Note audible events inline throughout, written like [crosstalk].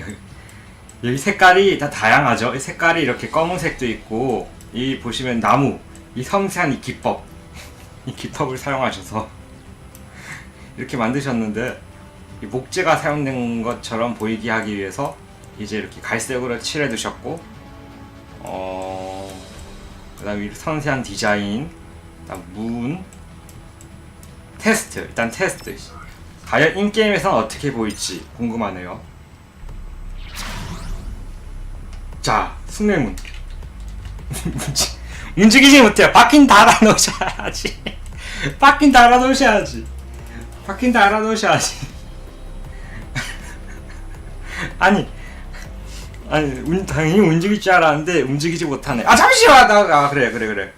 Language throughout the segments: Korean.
여기, [laughs] 여기 색깔이 다 다양하죠. 이 색깔이 이렇게 검은색도 있고 이 보시면 나무 이 섬세한 이 기법 [laughs] 이 기법을 사용하셔서 [laughs] 이렇게 만드셨는데 이 목재가 사용된 것처럼 보이게 하기 위해서 이제 이렇게 갈색으로 칠해 두셨고 어 그 다음에 이 섬세한 디자인 문 테스트 일단 테스트 과연 인게임에서는 어떻게 보일지 궁금하네요 자 움직- 움직이지 [laughs] 못해요. 바뀐 달아놓으셔야지. 바뀐 [laughs] 달아놓으셔야지. 바뀐 달아놓으셔야지. [laughs] 아니 아니 운, 당연히 움직일 줄 알았는데 움직이지 못하네. 아 잠시만! 나 아, 그래 그래 그래.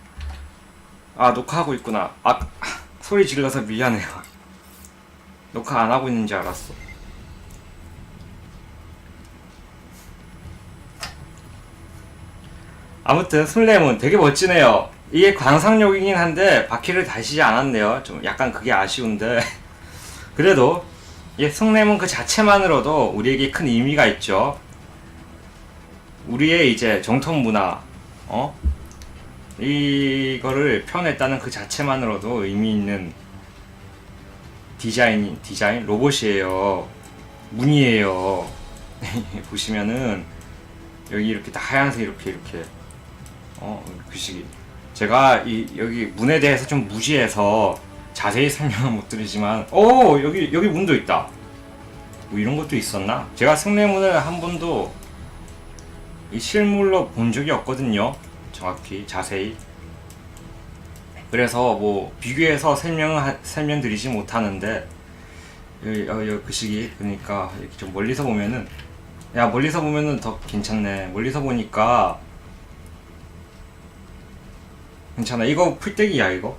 아 녹화하고 있구나. 아 소리 질러서 미안해요. 녹화 안 하고 있는 줄 알았어 아무튼 술래문 되게 멋지네요. 이게 관상용이긴 한데 바퀴를 다시지 않았네요. 좀 약간 그게 아쉬운데. [laughs] 그래도 이 숭례문 그 자체만으로도 우리에게 큰 의미가 있죠. 우리의 이제 정통 문화 어? 이거를 표현했다는 그 자체만으로도 의미 있는 디자인 디자인? 로봇이에요. 문이에요. [laughs] 보시면은 여기 이렇게 다 하얀색 이렇게 이렇게 어 글씨 제가 이 여기 문에 대해서 좀 무지해서 자세히 [laughs] 설명은 못 드리지만 오 여기 여기 문도 있다. 뭐 이런 것도 있었나? 제가 승례문을 한 번도 이 실물로 본 적이 없거든요. 정확히 자세히. 그래서 뭐 비교해서 설명 설명드리지 못하는데 어, 여기 그 시기 그러니까 이렇게 좀 멀리서 보면은 야 멀리서 보면은 더 괜찮네. 멀리서 보니까 괜찮아. 이거 풀떼기야 이거.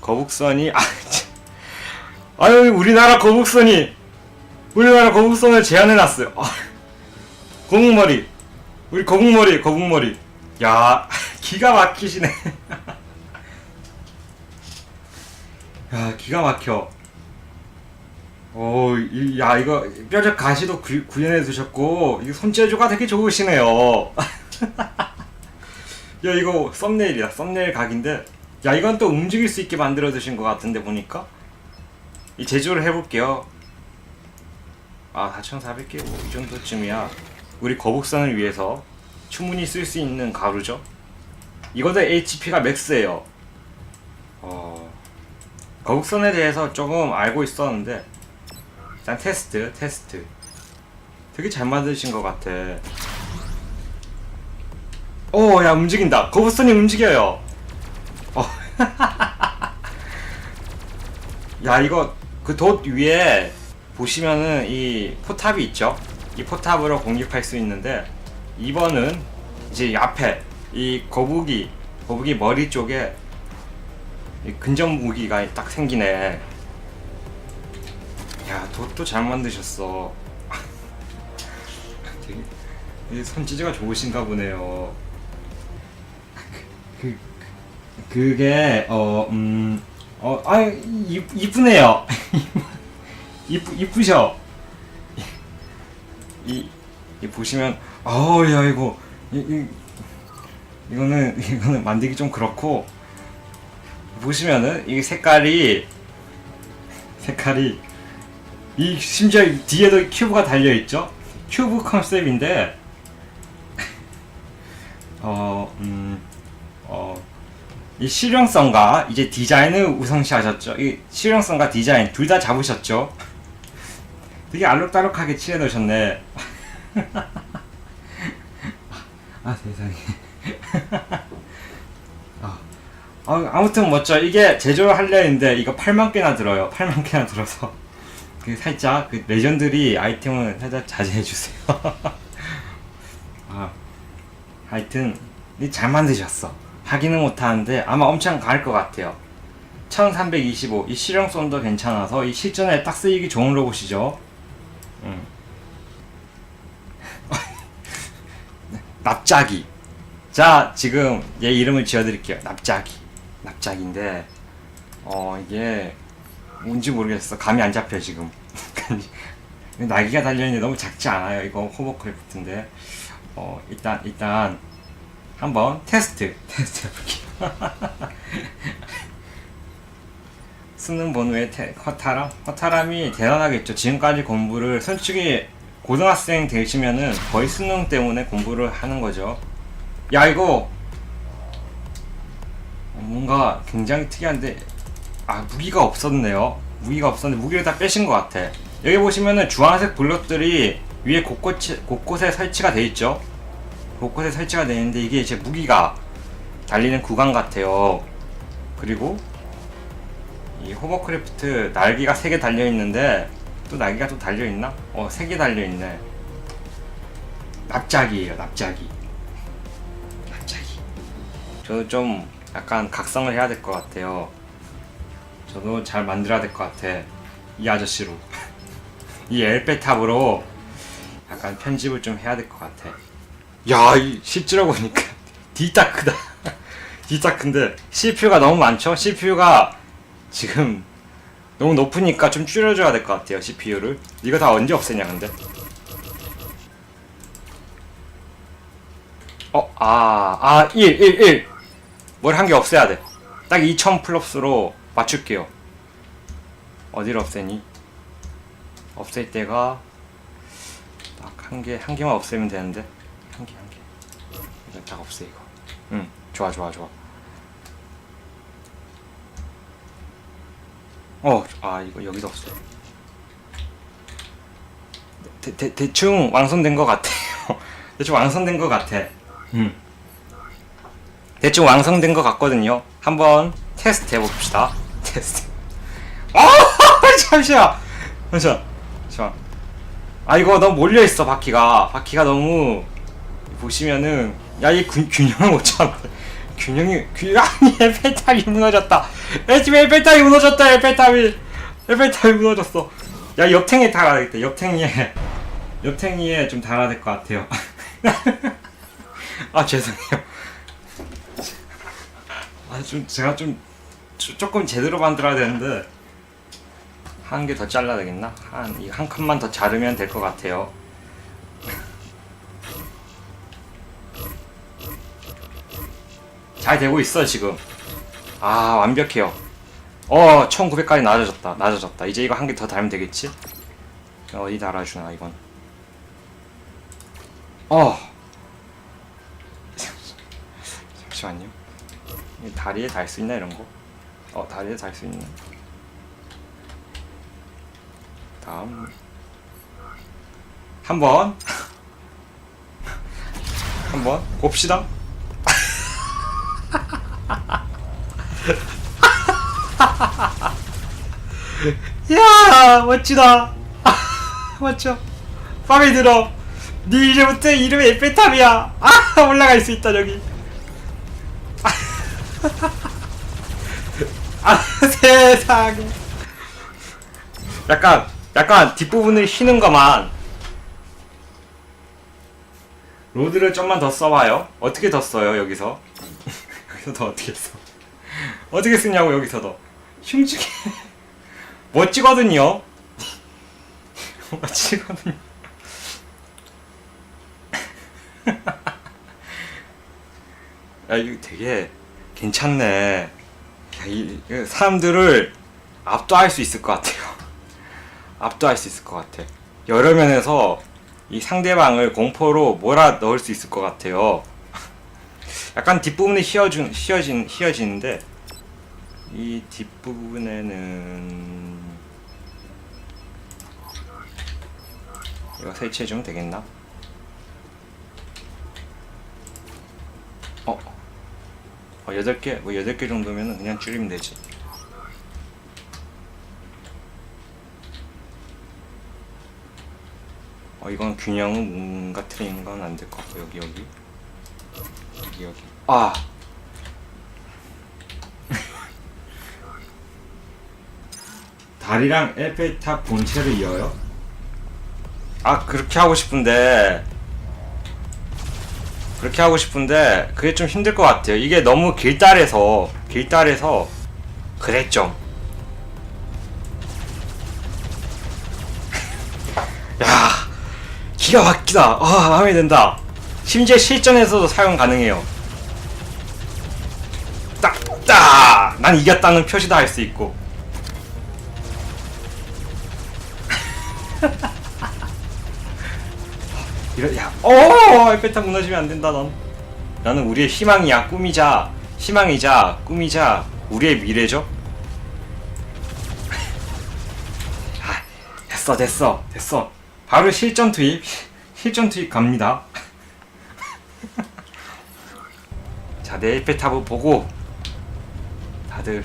거북선이 아 참. 아유 우리나라 거북선이 우리나라 거북선을 제안해놨어요. 아, 거북머리. 우리 거북머리 거북머리. 야 [laughs] 기가 막히시네. [laughs] 야 기가 막혀 오, 이, 야, 이거 뼈적 가시도 구, 구현해 두셨고, 이 손재주가 되게 좋으시네요. [laughs] 야, 이거 썸네일이야. 썸네일 각인데, 야, 이건 또 움직일 수 있게 만들어 두신 것 같은데 보니까, 이 제조를 해볼게요. 아, 4,400개 뭐, 이 정도쯤이야. 우리 거북선을 위해서 충분히 쓸 수 있는 가루죠. 이것도 HP가 맥스예요. 어, 거북선에 대해서 조금 알고 있었는데. 일단 테스트 테스트. 되게 잘 만드신 것 같아. 오 야 움직인다. 거북선이 움직여요. 어. [laughs] 야 이거 그 돛 위에 보시면은 이 포탑이 있죠? 이 포탑으로 공격할 수 있는데 이번은 이제 이 앞에 이 거북이 거북이 머리 쪽에 이 근접 무기가 딱 생기네. 야, 돛도 잘 만드셨어. 되게, 손재주가 좋으신가 보네요. 그, 그 그게 어, 음, 어, 아, 이, 이쁘네요. [laughs] 이쁘, 이쁘셔. 이, 이 보시면, 어우, 야, 이거, 이, 이, 이거는, 이거는 만들기 좀 그렇고, 보시면은, 이 색깔이, 색깔이, 이 심지어 이 뒤에도 큐브가 달려 있죠. 큐브 컨셉인데 [laughs] 어, 음, 어, 이 실용성과 이제 디자인을 우선시하셨죠. 이 실용성과 디자인 둘 다 잡으셨죠. [laughs] 되게 알록달록하게 칠해 놓으셨네. [laughs] 아 세상에. 아, 아, 아무튼 멋져. 이게 제조를 하려 했는데 이거 8만 개나 들어요. 8만 개나 들어서. 그 살짝 그 레전드리 아이템은 살짝 자제해 주세요. [laughs] 아, 하여튼 이잘 만드셨어. 하기는 못하는데 아마 엄청 갈 것 같아요. 1325. 이 실용성도 괜찮아서 이 실전에 딱 쓰이기 좋은 로봇이죠. 음. [laughs] 납작이. 자, 지금 얘 이름을 지어드릴게요. 납작이. 납작인데, 어, 이게 뭔지 모르겠어. 감이 안 잡혀 지금. [laughs] 날개가 달려있는데 너무 작지 않아요? 이거 호버크래프트인데. 어 일단 일단 한번 테스트 [laughs] 테스트 해볼게요. [laughs] 수능 번호의 테, 허타람? 허타람이 대단하겠죠. 지금까지 공부를 솔직히 고등학생 되시면은 거의 수능 때문에 공부를 하는 거죠. 야 이거 뭔가 굉장히 특이한데 아 무기가 없었네요. 무기가 없었는데 무기를 다 빼신 것 같아. 여기 보시면은 주황색 블럭들이 위에 곳곳에, 곳곳에 설치가 돼 있죠. 곳곳에 설치가 돼 있는데 이게 이제 무기가 달리는 구간 같아요. 그리고 이 호버크래프트 날개가 3개 달려 있는데 또 날개가 또 달려 있나? 어, 3개 달려 있네. 납작이에요, 납작이. 납작이. 저도 좀 약간 각성을 해야 될 것 같아요. 저도 잘 만들어야 될 것 같아. 이 아저씨로. 이 엘페탑으로 약간 편집을 좀 해야 될 것 같아. 야, 이 실제로 보니까 뒤딱 크다. 큰데 CPU가 너무 많죠? CPU가 지금 너무 높으니까 좀 줄여줘야 될 것 같아요 CPU를 이거 다 언제 없애냐 근데 어? 아, 아, 1, 1, 1 뭘 한 개 없애야 돼 딱 2000 플러스로 맞출게요 어디를 없애니? 없앨 때가 딱 한 개, 한 개만 없애면 되는데 한 개, 한 개 이거 딱 없애 이거 응 좋아 좋아 좋아 어, 아 이거 여기도 없어. 대, 대, 대충 완성된 것 같아요. [laughs] 대충 완성된 것 같아. 음. 대충 완성된 것 같거든요. 한번 테스트 해봅시다. 테스트. [laughs] 아, 잠시만. 잠시만. 잠시만. 아 이거 너무 몰려 있어 바퀴가. 바퀴가 너무 보시면은 야이 균형을 못 잡아. 균형이 균 아니 에펠탑이 무너졌다. 지금 에펠탑이 무너졌다. 에펠탑이 에펠탑이 무너졌어. 야 옆탱이에 달아야 겠다. 옆탱이에 옆탱이에 좀 달아야 될 것 같아요. [laughs] 아 죄송해요. 아 좀 제가 좀 조- 조금 제대로 만들어야 되는데 한 개 더 잘라야 되겠나? 한 이 한 칸만 더 자르면 될 것 같아요. 잘 되고 있어 지금. 아 완벽해요. 어 1900까지 낮아졌다 낮아졌다. 이제 이거 한 개 더 달면 되겠지? 어디 달아주나 이건. 어. [laughs] 잠시만요. 이 다리에 달 수 있나 이런 거 어 다리에 달수 있네 다음. 한번. [laughs] 한번. 봅시다. [laughs] 야 멋지다. [laughs] 멋져. 마음에 들어. 네 이름부터 이름이 에펠탑이야. 아 올라갈 수 있다 저기 아 [laughs] 세상에. 약간 약간 뒷부분을 휘는 거만. 로드를 좀만 더 써봐요. 어떻게 더 써요 여기서? [laughs] 여기서 더 어떻게 써? 어떻게 쓰냐고 여기서 더. 흉측해. [laughs] 멋지거든요? 멋지거든요? 야 이거 되게 괜찮네. 야, 이, 이 사람들을 압도할 수 있을 것 같아요 [laughs] 압도할 수 있을 것 같아 여러 면에서 이 상대방을 공포로 몰아 넣을 수 있을 것 같아요 [laughs] 약간 뒷부분이 휘어진, 휘어진, 휘어지는데 이 뒷부분에는 이거 설치해주면 되겠나? 어? 어 8개? 뭐 8개 정도면 그냥 줄이면 되지 어 이건 균형은 뭔가 틀린 건안 될 것 같고 여기 여기 여기 여기 아 [laughs] 다리랑 에펠탑 본체를 이어요? 아 그렇게 하고 싶은데 그렇게 하고 싶은데 그게 좀 힘들 것 같아요. 이게 너무 길다래서 길다래서 그랬죠. [laughs] 야 기가 막히다. 아 마음에 든다. 심지어 실전에서도 사용 가능해요. 딱딱 난 이겼다는 표시도 할 수 있고. [laughs] 이러, 야, 어, 에페타 무너지면 안 된다, 넌. 나는 우리의 희망이야, 꿈이자, 희망이자, 꿈이자, 우리의 미래죠? [laughs] 아, 됐어, 됐어, 됐어. 바로 실전 투입, 실전 투입 갑니다. [laughs] 자, 내 에페타브 보고 다들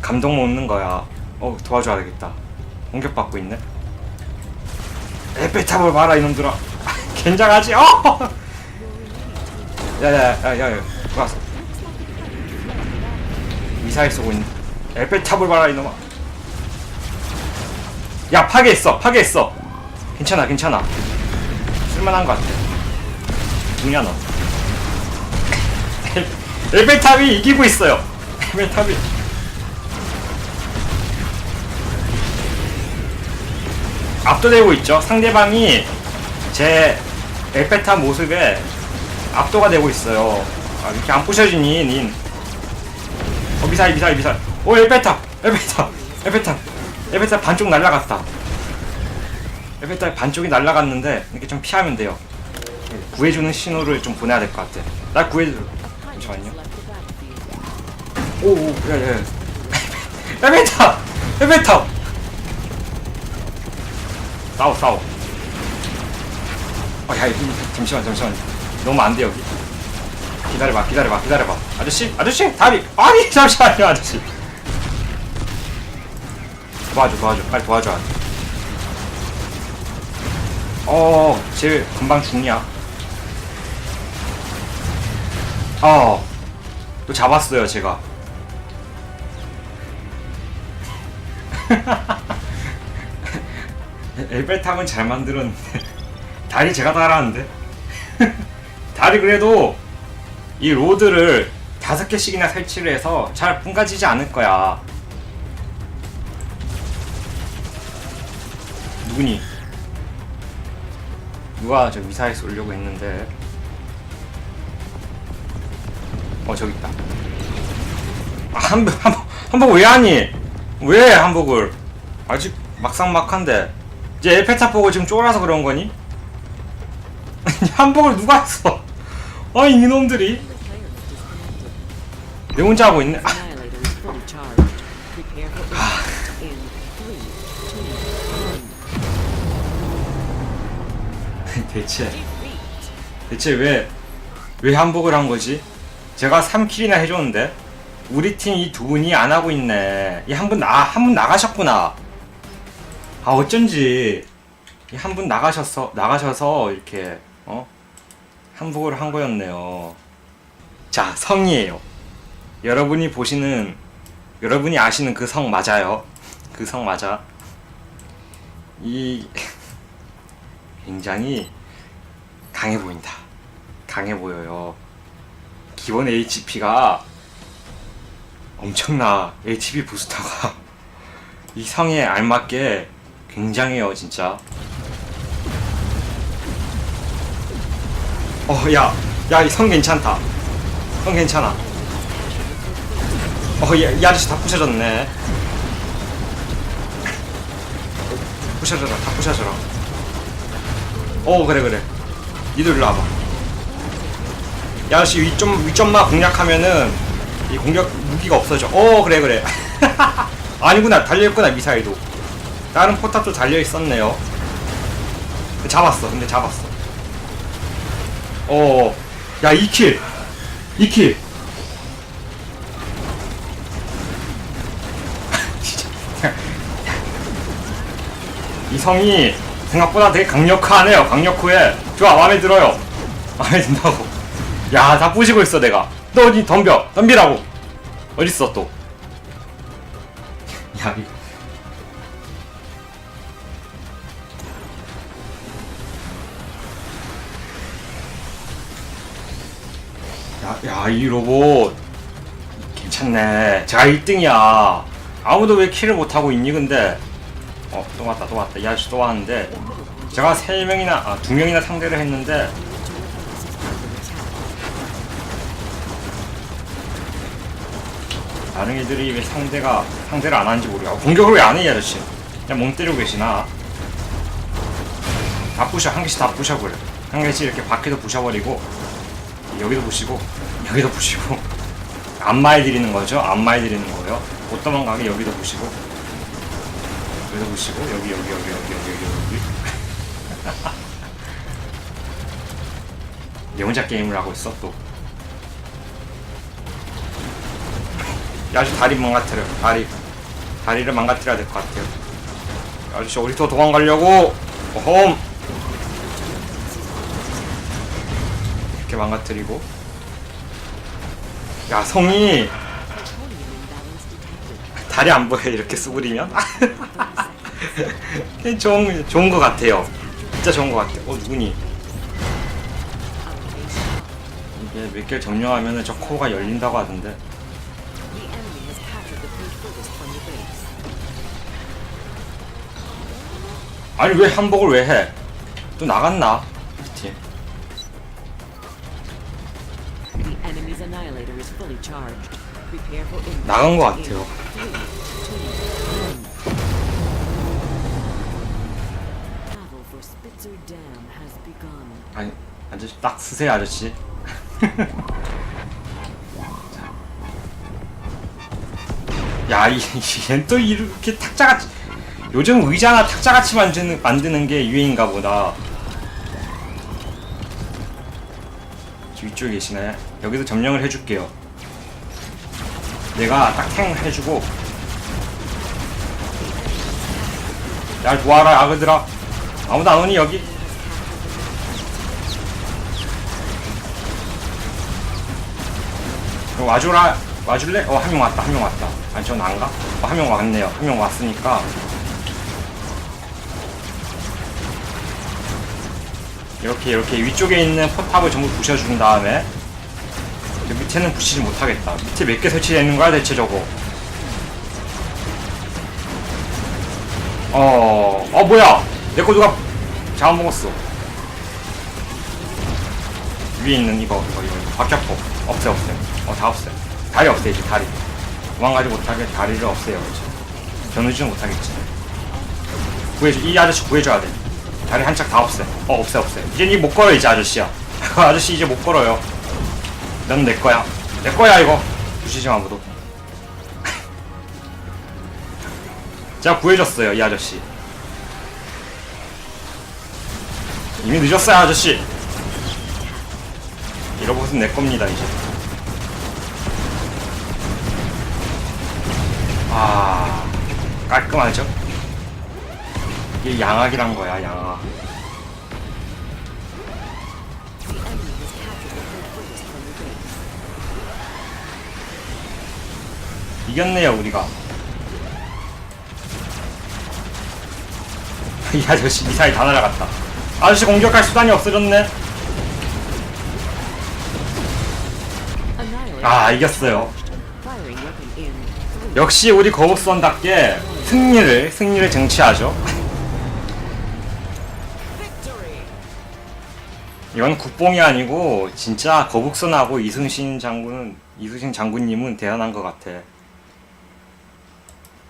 감동 먹는 거야. 어, 도와줘야 되겠다. 공격받고 있네. 에페타브를 봐라, 이놈들아. 괜장하지? 어! [laughs] 야야야야야 왔어 미사일 쏘고 있네 에펠탑을 봐라 이놈아. 야 파괴했어 파괴했어. 괜찮아 괜찮아. 쓸만한 것 같아. 누구냐 너 에- 에펠탑이 이기고 있어요. 에펠탑이. 압도되고 있죠. 상대방이 제 에펠탑 모습에 압도가 되고 있어요. 아, 이렇게 안 부셔지니, 닌. 어, 미사일, 미사일, 미사일. 오, 에펠탑! 에펠탑! 에펠탑! 에펠탑 반쪽 날라갔다. 에펠탑 반쪽이 날라갔는데, 이렇게 좀 피하면 돼요. 구해주는 신호를 좀 보내야 될 것 같아. 날 구해줘. 잠시만요. 오, 오, 야, 야, 야. 에펠탑! 에펠탑! 싸워, 싸워. 어, 야, 이- 잠시만, 잠시만. 너무 안 돼, 여기. 기다려봐, 기다려봐, 기다려봐. 아저씨, 아저씨, 다리. 아니, [laughs] 잠시만요, 아저씨. 도와줘, 도와줘. 빨리 도와줘. 어, 쟤 금방 죽냐? 어, 또 잡았어요, 제가. [laughs] 엘베탑은 잘 만들었는데 다리 제가 달았는데 [laughs] 다리 그래도 이 로드를 다섯 개씩이나 설치를 해서 잘 분가지지 않을 거야 누구니? 누가 저 미사일 쏘려고 했는데 어 저기 있다 아, 한복 한복 한복 왜 하니? 왜 한복을 아직 막상막한데 이제 에페탑 보고 지금 쫄아서 그런 거니? [laughs] 한복을 누가 했어? 아니 이놈들이 내 혼자 하고 있네. 아. [laughs] 대체 대체 왜 왜 한복을 한 거지? 제가 3킬이나 해줬는데 우리 팀 이 두 분이 안 하고 있네. 이 한 분 나 한 분 나가셨구나. 아 어쩐지 이 한 분 나가셨어 나가셔서 이렇게 어 한복을 한 거였네요. 자 성이에요. 여러분이 보시는 여러분이 아시는 그 성 맞아요. [laughs] 그 성 맞아. 이 [laughs] 굉장히 강해 보인다. 강해 보여요. 기본 HP가 엄청나. HP 부스터가 [laughs] 이 성에 알맞게 굉장해요, 진짜. 어, 야, 야, 이성 괜찮다. 성 괜찮아. 어, 이, 이 아저씨 다 부셔졌네. 부셔져라, 다 부셔져라. 어 그래 그래 니들 일로 와봐 야 아저씨 위점 위점만 공략하면은 이 공격 무기가 없어져 어 그래 그래 [laughs] 아니구나 달려있구나 미사일도 다른 포탑도 달려있었네요 잡았어 근데 잡았어 어 야 2킬 2킬 진짜 이 성이 생각보다 되게 강력하네요. 강력후에 좋아 마음에 들어요. 마음에 든다고. 야 다 부시고 있어 내가. 너 어디 덤벼 덤비라고. 어딨어 또. [laughs] 야 이. 야, 야, 이 로봇 괜찮네. 제가 1등이야. 아무도 왜 킬을 못하고 있니, 근데? 어, 또 왔다, 또 왔다. 이 아저씨 또 왔는데. 제가 세 명이나 아, 두 명이나 상대를 했는데 다른 애들이 왜 상대가 상대를 안 하는지 모르겠어. 공격을 왜 안 해, 이 아저씨? 그냥 멍 때리고 계시나? 다 부셔, 한 개씩 다 부셔버려. 한 개씩 이렇게 밖에도 부셔버리고, 여기도 부시고, 여기도 부시고, 안마해 드리는 거죠. 안마해 드리는 거예요. 못 도망가게 여기도 부시고, 여기도 부시고, 여기, 여기, 여기, 여기, 여기, 여기, 여기. [laughs] 내 혼자 게임을 하고 있어, 또. 야, 아저씨 다리 망가뜨려 다리 다리를 망가뜨려야 될 것 같아요 야, 아저씨 어디서 도망가려고 어홈 이렇게 망가뜨리고 야 성이. 다리 안 보여 이렇게 수그리면 좋은 좋은 것 같아요 진짜 좋은 것 같아 어 누구니. 이게 몇 개를 점령하면은 저 코어가 열린다고 하던데. 아니 왜 한복을 왜 해? 또 나갔나? 나간 것 같아요. 아니 아저씨 딱 쓰세요 아저씨. [laughs] 야 이얜또 이렇게 탁자같이 요즘 의자나 탁자같이 만드는, 만드는 게 유행인가 보다. 위쪽에 계시네 여기서 점령을 해줄게요 내가 딱탱 해주고. 야 도와라 아그들아. 아무도 안 오니 여기. 어, 와줘라. 와줄래? 어 한 명 왔다 한 명 왔다. 아니 전 안가? 어, 한 명 왔네요. 한 명 왔으니까. 이렇게 이렇게 위쪽에 있는 포탑을 전부 부셔준 다음에 그 밑에는 부시지 못하겠다. 밑에 몇 개 설치되어 있는 거야 대체 저거? 어... 어 뭐야? 내 거 누가 잡아먹었어? 위에 있는 이거 이거 이거. 박격포 없애 없애. 어 다 없애. 다리 없애 이제 다리. 도망가지 못하게 다리를 없애요 이제. 견우지는 못하겠지. 구해줘 이 아저씨 구해줘야 돼. 다리 한 짝 다 없애. 어 없애 없애. 이제 니 못 걸어 이제 아저씨야. [laughs] 아저씨 이제 못 걸어요 넌 내 거야. 내 거야 이거. 부시지 마 아무도. 제가 구해줬어요 이 아저씨. 이미 늦었어요 아저씨. 이 로봇은 내 겁니다 이제. 아 깔끔하죠? 이게 양악이란 거야 양악 이겼네요 우리가. [laughs] 이 아저씨 미사일 다 날아갔다. 아저씨 공격할 수단이 없어졌네. 아 이겼어요. 역시 우리 거북선답게 승리를 승리를 쟁취하죠. [laughs] 이건 국뽕이 아니고 진짜 거북선하고 이승신 장군은 이승신 장군님은 대단한 것 같아